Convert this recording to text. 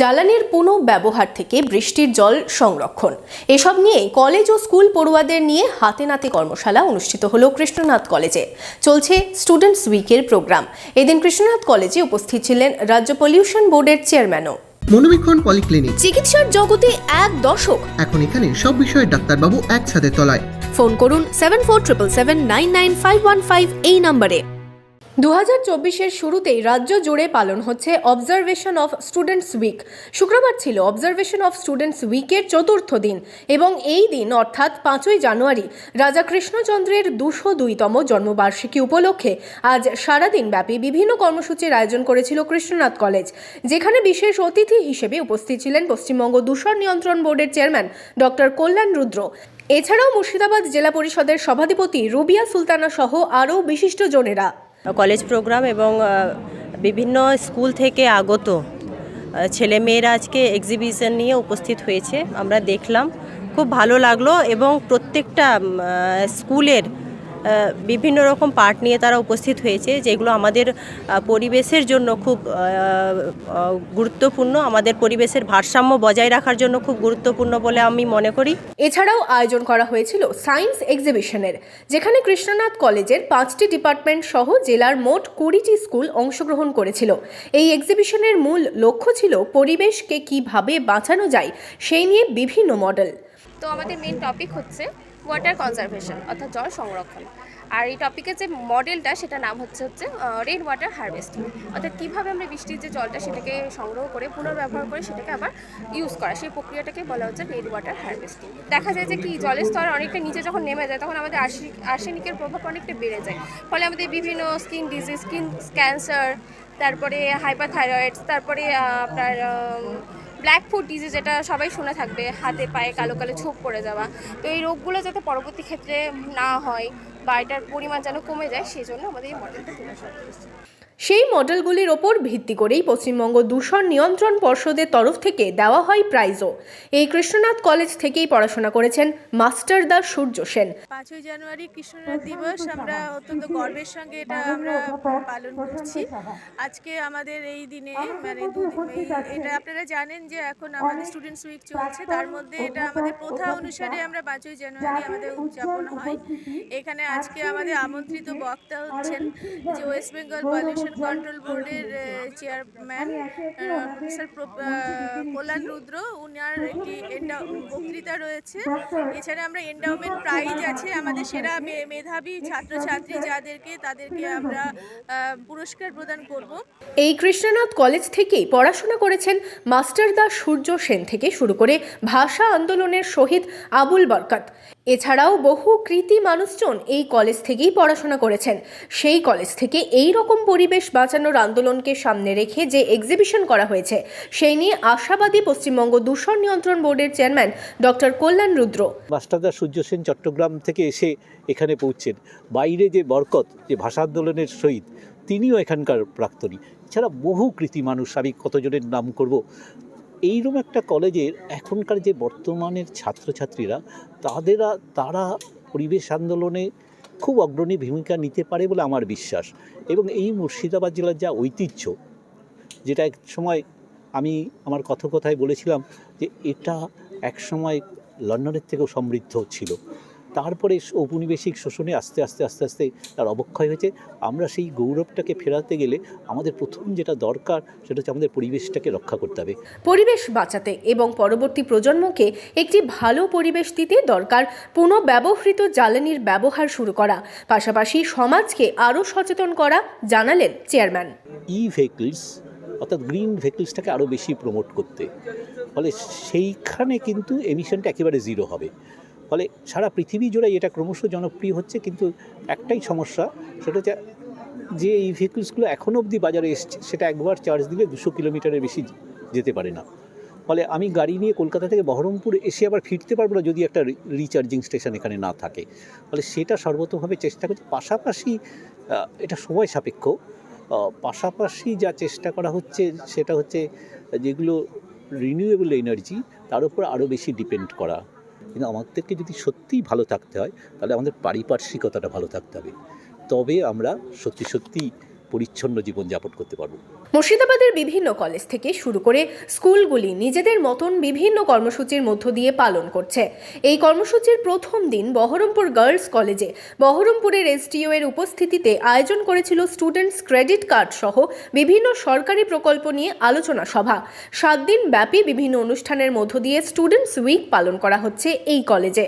জ্বালানির পুনঃ ব্যবহার থেকে বৃষ্টির জল সংরক্ষণ। এসব নিয়ে কলেজ ও স্কুল পড়ুয়াদের নিয়ে হাতে নাতে কর্মশালা অনুষ্ঠিত হলো কৃষ্ণনাথ কলেজে। চলছে স্টুডেন্টস উইকের প্রোগ্রাম। এদিন কৃষ্ণনাথ কলেজে উপস্থিত ছিলেন রাজ্য পলিউশন বোর্ডের চেয়ারম্যানও। মনোবীক্ষণ পলিক্লিনিক। চিকিৎসার জগতে এক দশক। এখন এখানে সব বিষয়ে ডাক্তারবাবু একসাথে তলায়। ফোন করুন seven four triple seven nine nine five one five এই নম্বরে। দু হাজার চব্বিশের শুরুতেই রাজ্য জুড়ে পালন হচ্ছে অবজারভেশন অফ স্টুডেন্টস উইক শুক্রবার ছিল অবজারভেশন অফ স্টুডেন্টস উইকের চতুর্থ দিন এবং এই দিন অর্থাৎ পাঁচই জানুয়ারি রাজা কৃষ্ণচন্দ্রের দুশো দুইতম জন্মবার্ষিকী উপলক্ষে আজ সারাদিন ব্যাপী বিভিন্ন কর্মসূচির আয়োজন করেছিল কৃষ্ণনাথ কলেজ, যেখানে বিশেষ অতিথি হিসেবে উপস্থিত ছিলেন পশ্চিমবঙ্গ দূষণ নিয়ন্ত্রণ বোর্ডের চেয়ারম্যান ডক্টর কল্যাণ রুদ্র। এছাড়াও মুর্শিদাবাদ জেলা পরিষদের সভাধিপতি রুবিয়া সুলতানা সহ আরও বিশিষ্টজনেরা কলেজ প্রোগ্রাম এবং বিভিন্ন স্কুল থেকে আগত ছেলে মেয়েরা আজকে এক্সিবিশন নিয়ে উপস্থিত হয়েছে। আমরা দেখলাম, খুব ভালো লাগল এবং প্রত্যেকটা স্কুলের বিভিন্ন রকম পার্ট নিয়ে তারা উপস্থিত হয়েছে যেগুলো আমাদের পরিবেশের জন্য খুব গুরুত্বপূর্ণ আমাদের পরিবেশের ভারসাম্য বজায় রাখার জন্য খুব গুরুত্বপূর্ণ বলে আমি মনে করি। এছাড়াও আয়োজন করা হয়েছিল সায়েন্স এক্সিবিশনের যেখানে কৃষ্ণনাথ কলেজের পাঁচটি ডিপার্টমেন্ট সহ জেলার মোট কুড়িটি স্কুল অংশগ্রহণ করেছিল। এই এক্সিবিশনের মূল লক্ষ্য ছিল পরিবেশকে কীভাবে বাঁচানো যায় সেই নিয়ে বিভিন্ন মডেল। তো আমাদের মেন টপিক হচ্ছে ওয়াটার কনজারভেশন, অর্থাৎ জল সংরক্ষণ। আর এই টপিকের যে মডেলটা সেটা নাম হচ্ছে হচ্ছে রেন ওয়াটার হারভেস্টিং অর্থাৎ কীভাবে আমরা বৃষ্টির যে জলটা সেটাকে সংগ্রহ করে, পুনর্ব্যবহার করে, সেটাকে আবার ইউজ করা। সেই প্রক্রিয়াটাকে বলা হচ্ছে রেন ওয়াটার হারভেস্টিং দেখা যায় যে কি, জলের স্তর অনেকটা নিচে যখন নেমে যায়, তখন আমাদের আর্সেনিক আর্সেনিকের প্রভাব অনেকটা বেড়ে যায়। ফলে আমাদের বিভিন্ন স্কিন ডিজিজ স্কিন ক্যান্সার তারপরে হাইপারথাইরয়েড তারপরে আপনার ব্ল্যাক ফুড ডিজিজ যেটা সবাই শুনে থাকবে, হাতে পায়ে কালো কালো ছোপ পড়ে যাওয়া তো এই রোগগুলো যাতে পরবর্তী ক্ষেত্রে না হয় বা এটার পরিমাণ যেন কমে যায়, সেই জন্য আমাদের এই মডেলটা। সেই মডেলগুলির ওপর ভিত্তি করেই পশ্চিমবঙ্গ দূষণ নিয়ন্ত্রণ পর্ষদের তরফ থেকে দেওয়া হয় প্রাইজও। এই কৃষ্ণনাথ কলেজ থেকেই পড়াশোনা করেছেন মাস্টার দা সূর্য সেন। পাঁচই জানুয়ারি কৃষ্ণনাথ দিবস, আমরা অত্যন্ত গর্বের সঙ্গে এটা আমরা পালন করছি। আজকে আমাদের এই দিনে মানে এটা আপনারা জানেন যে এখন আমাদের স্টুডেন্টস উইক চলছে, তার মধ্যে এটা আমাদের প্রথা অনুসারে আমরা পাঁচই জানুয়ারি আমাদের উদযাপন হয়। এখানে আজকে আমাদের আমন্ত্রিত বক্তা হচ্ছেন যে ওয়েস্ট বেঙ্গল পলিউশন কন্ট্রোল বোর্ডের চেয়ারম্যান প্রফেসর কল্যাণ রুদ্র উনার একটি বক্তৃতা রয়েছে। এছাড়া আমরা এন্ডাওমেন্ট প্রাইজ আছে আমাদের সেরা মে- মেধাবী ছাত্রছাত্রী যাদেরকে তাদেরকে আমরা আহ, পুরস্কার প্রদান করব। এই কৃষ্ণনাথ কলেজ থেকেই পড়াশোনা করেছেন মাস্টার দাস সূর্য সেন থেকে শুরু করে ভাষা আন্দোলনের শহীদ আবুল বরকত। এছাড়াও বহু কৃতি মানুষজন এই কলেজ থেকেই পড়াশোনা করেছেন। সেই কলেজ থেকে এই রকম পরিবেশ বাঁচানোর আন্দোলনকে সামনে রেখে যে এক্সিবিশন করা হয়েছে, সেই নিয়ে আশাবাদী পশ্চিমবঙ্গ দূষণ নিয়ন্ত্রণ বোর্ডের চেয়ারম্যান ডক্টর কল্যাণ রুদ্র। মাস্টারদা সূর্য সেন চট্টগ্রাম থেকে এসে এখানে পৌঁছেন। বাইরে যে বরকত, যে ভাষা আন্দোলনের শহীদ তিনিও এখানকার প্রাক্তনী। এছাড়া বহু কৃতি মানুষ, আমি কতজনের নাম করব এইরকম একটা কলেজের এখনকার যে বর্তমানের ছাত্রছাত্রীরা, তাদেরা, তারা পরিবেশ আন্দোলনে খুব অগ্রণী ভূমিকা নিতে পারে বলে আমার বিশ্বাস। এবং এই মুর্শিদাবাদ জেলার যা ঐতিহ্য, যেটা এক সময় আমি আমার কথকথায় বলেছিলাম যে এটা এক সময় লন্ডনের থেকেও সমৃদ্ধ ছিল। তারপরে ঔপনিবেশিক শোষণে আস্তে আস্তে আস্তে আস্তে তার অবক্ষয় হয়েছে। আমরা সেই গৌরবটাকে ফেরাতে গেলে আমাদের প্রথম যেটা দরকার সেটা হচ্ছে আমাদের পরিবেশটাকে রক্ষা করতে হবে। পরিবেশ বাঁচাতে এবং পরবর্তী প্রজন্মকে একটি ভালো পরিবেশ দিতে দরকার পুনঃব্যবহৃত জ্বালানির ব্যবহার শুরু করা। পাশাপাশি সমাজকে আরও সচেতন করা জানালেন চেয়ারম্যান। ই ভেহিকলস অর্থাৎ গ্রিন ভেহিকলসটাকে আরও বেশি প্রমোট করতে। ফলে সেইখানে কিন্তু এমিশনটা একেবারে জিরো হবে। ফলে সারা পৃথিবী জুড়ে এটা ক্রমশ জনপ্রিয় হচ্ছে, কিন্তু একটাই সমস্যা, সেটা হচ্ছে যে এই ভেহিকলসগুলো এখনও অবধি বাজারে এসছে, সেটা একবার চার্জ দিলে দুশো কিলোমিটারের বেশি যেতে পারে না। ফলে আমি গাড়ি নিয়ে কলকাতা থেকে বহরমপুর এসে আবার ফিরতে পারব না যদি একটা রিচার্জিং স্টেশন এখানে না থাকে। ফলে সেটা সর্বতোভাবে চেষ্টা করছে, পাশাপাশি এটা সময় সাপেক্ষ পাশাপাশি যা চেষ্টা করা হচ্ছে, সেটা হচ্ছে যেগুলো রিনিউয়েবল এনার্জি তার উপর আরও বেশি ডিপেন্ড করা। কিন্তু আমাদেরকে যদি সত্যিই ভালো থাকতে হয়, তাহলে আমাদের পারিপার্শ্বিকতাটা ভালো থাকতে হবে। তবে আমরা সত্যি সত্যি পরিচ্ছন্ন জীবনযাপন করতে পারব। মুর্শিদাবাদের বিভিন্ন কলেজ থেকে শুরু করে স্কুলগুলি নিজেদের মতন বিভিন্ন কর্মসূচির মধ্য দিয়ে পালন করছে। এই কর্মসূচির প্রথম দিন বহরমপুর গার্লস কলেজে বহরমপুরের এসটিও এর উপস্থিতিতে আয়োজন করেছিল স্টুডেন্টস ক্রেডিট কার্ড সহ বিভিন্ন সরকারি প্রকল্প নিয়ে আলোচনা সভা। সাত দিন ব্যাপী বিভিন্ন অনুষ্ঠানের মধ্য দিয়ে স্টুডেন্টস উইক পালন করা হচ্ছে এই কলেজে